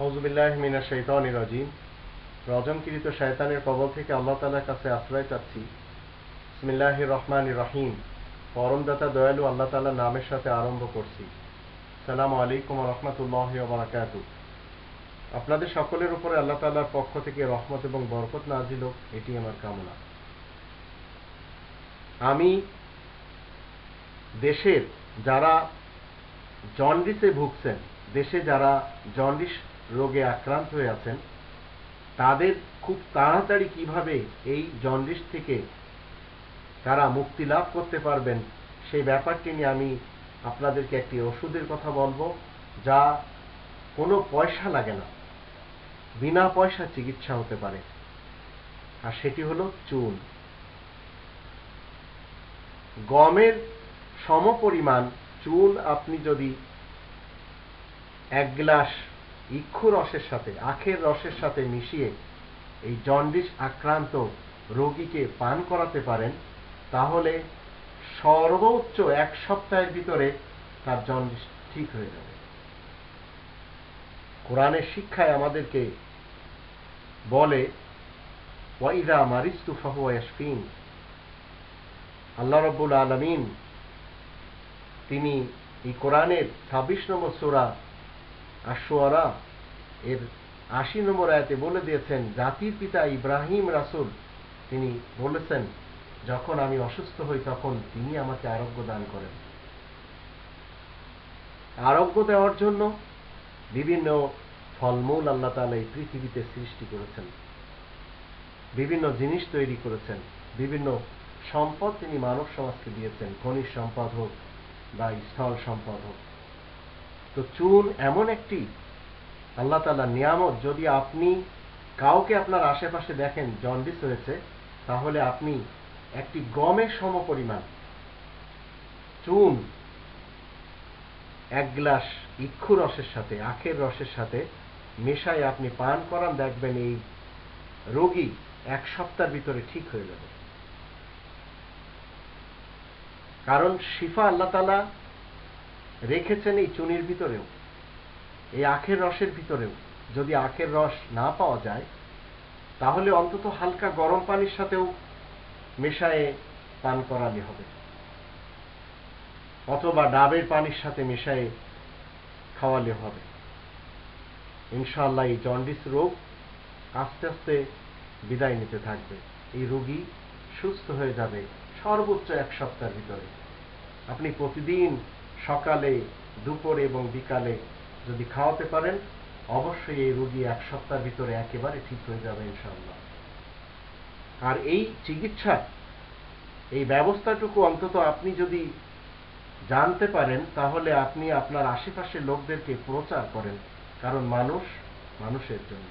হজবিল্লাহ মিনা শৈতানি রাজিম। রজমকৃত শয়তানের কবল থেকে আল্লাহ তালার কাছে আশ্রয় চাচ্ছি। ইসমিল্লাহ রহমান রহিম। পরমদাতা দয়ালু আল্লাহ তালার নামের সাথে আরম্ভ করছি। সালাম আলাইকুম রহমতুল্লাহ বারাকাত আপনাদের সকলের উপরে আল্লাহ তালার পক্ষ থেকে রহমত এবং বরকত নাজিল এটি আমার কামনা। আমি দেশের যারা জন্ডিসে ভুগছেন, দেশে যারা জন্ডিস রোগে আক্রান্ত হয়ে আছেন, তাদের খুব তাড়াতাড়ি কীভাবে এই জন্ডিস থেকে তারা মুক্তি লাভ করতে পারবেন, সেই ব্যাপারটি নিয়ে আমি আপনাদেরকে একটি ওষুধের কথা বলব, যা কোনো পয়সা লাগে না, বিনা পয়সা চিকিৎসা হতে পারে। আর সেটি হলো চুন। গমের সমপরিমাণ চুন আপনি যদি এক গ্লাস ইক্ষু রসের সাথে, আখের রসের সাথে মিশিয়ে এই জন্ডিস আক্রান্ত রোগীকে পান করাতে পারেন, তাহলে সর্বোচ্চ এক সপ্তাহের ভিতরে তার জন্ডিস ঠিক হয়ে যাবে। কোরআনের শিক্ষায় আমাদেরকে বলে, ওয়াইদা মারিস্তু ফাহুয়াসফিন আল্লাহ রব্বুল আলমিন তিনি এই কোরআনের ছাব্বিশ নম্বর সোরা আশোয়ারা এর আশি নম্বর আয়াতে বলে দিয়েছেন, জাতির পিতা ইব্রাহিম রাসুল, তিনি বলেছেন, যখন আমি অসুস্থ হই, তখন তিনি আমাকে আরোগ্য দান করেন। আরোগ্য দেওয়ার জন্য বিভিন্ন ফলমূল আল্লাহ তালা এই পৃথিবীতে সৃষ্টি করেছেন। বিভিন্ন জিনিস তৈরি করেছেন। বিভিন্ন সম্পদ তিনি মানব সমাজকে দিয়েছেন। খনিজ সম্পদ হোক বা স্থল সম্পদ হোক। তো চুন এমন একটি আল্লাহ তালা নিয়ামত, যদি আপনি কাউকে আপনার আশেপাশে দেখেন জন্ডিস হয়েছে, তাহলে আপনি একটি গমের সমপরিমাণ চুন এক গ্লাস ইক্ষু রসের সাথে, আখের রসের সাথে মেশায় আপনি পান করান, দেখবেন এই রোগী এক সপ্তাহের ভিতরে ঠিক হয়ে যাবে। কারণ শিফা আল্লাহ তালা রেখেছেন এই চুনির ভিতরেও, এই আখের রসের ভিতরেও। যদি আখের রস না পাওয়া যায়, তাহলে অন্তত হালকা গরম পানির সাথেও মেশায়ে পান করালে হবে। অথবা ডাবের পানির সাথে মেশায়ে খাওয়ালে হবে। ইনশাল্লাহ এই জন্ডিস রোগ আস্তে আস্তে বিদায় নিতে থাকবে। এই রোগী সুস্থ হয়ে যাবে সর্বোচ্চ এক সপ্তাহের ভিতরে। আপনি প্রতিদিন সকালে, দুপুরে এবং বিকালে যদি খাওয়াতে পারেন, অবশ্যই এই রোগী এক সপ্তাহের ভিতরে একেবারে ঠিক হয়ে যাবে ইনশাল্লাহ আর এই চিকিৎসা, এই ব্যবস্থাটুকু অন্তত আপনি যদি জানতে পারেন, তাহলে আপনি আপনার আশেপাশের লোকদেরকে প্রচার করেন, কারণ মানুষ মানুষের জন্য।